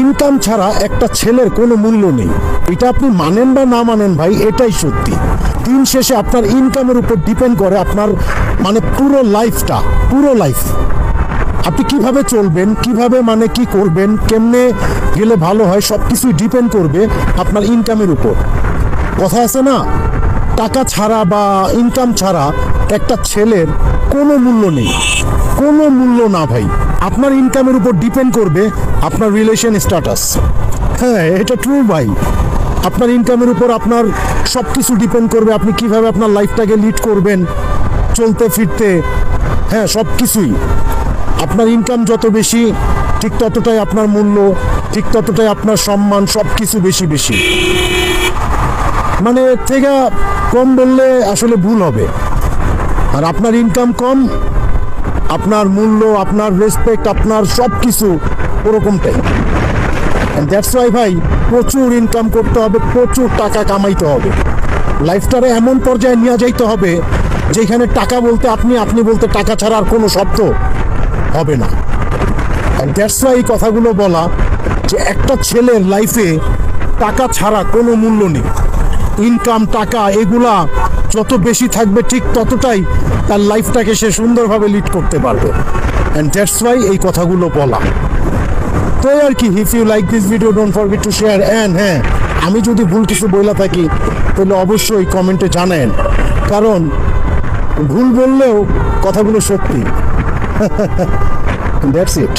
Income ছাড়া একটা ছেলের কোনো মূল্য নেই। এটা আপনি মানেন বা না মানেন ভাই, এটাই সত্যি। দিন শেষে আপনার ইনকামের উপর ডিপেন্ড করে আপনার মানে পুরো লাইফটা, পুরো লাইফ। আপনি কীভাবে চলবেন, কীভাবে মানে কি করবেন, কেমনে গেলে ভালো হয় সব কিছুই ডিপেন্ড করবে আপনার ইনকামের উপর। কথা আছে না? টাকা ছাড়া বা ইনকাম ছাড়া একটা ছেলের কোনো মূল্য নেই। কোনো মূল্য না ভাই। আপনার ইনকামের উপর ডিপেন্ড করবে আপনার রিলেশন স্ট্যাটাস হ্যাঁ এটা ট্রু ভাই। আপনার ইনকামের উপর আপনার সব কিছু ডিপেন্ড করবে আপনি কীভাবে আপনার লাইফটাকে লিড করবেন, চলতে, ফিরতে। হ্যাঁ সব কিছুই আপনার ইনকাম যত বেশি, ঠিক ততটাই আপনার মূল্য, ঠিক ততটাই আপনার সম্মান সব কিছু বেশি বেশি। মানে থেকে কম বললে আসলে ভুল হবে। আর আপনার ইনকাম কম, আপনার মূল্য, আপনার রেসপেক্ট আপনার সব কিছু ওরকমটাই দ্যাটস ওয়াই ভাই, প্রচুর ইনকাম করতে হবে, প্রচুর টাকা কামাইতে হবে। লাইফটারে এমন পর্যায়ে নিয়ে যাইতে হবে, যেখানে টাকা বলতে আপনি আপনি বলতে টাকা ছাড়া আর কোনো শব্দ হবে না। দ্যাটস ওয়াই এই কথাগুলো বলা, যে একটা ছেলের লাইফে টাকা ছাড়া কোনো মূল্য নেই। ইনকাম টাকা, এগুলা যত বেশি থাকবে ঠিক ততটাই তার লাইফটাকে সে সুন্দরভাবে লিড করতে পারবে। অ্যান্ড দ্যাটস ওয়াই এই কথাগুলো বলা। তো আর কি if you like this video don't forget to share and হ্যাঁ আমি যদি ভুল কিছু বইলা থাকি, তাহলে অবশ্যই কমেন্টে জানেন কারণ ভুল বললেও কথাগুলো সত্যি। That's it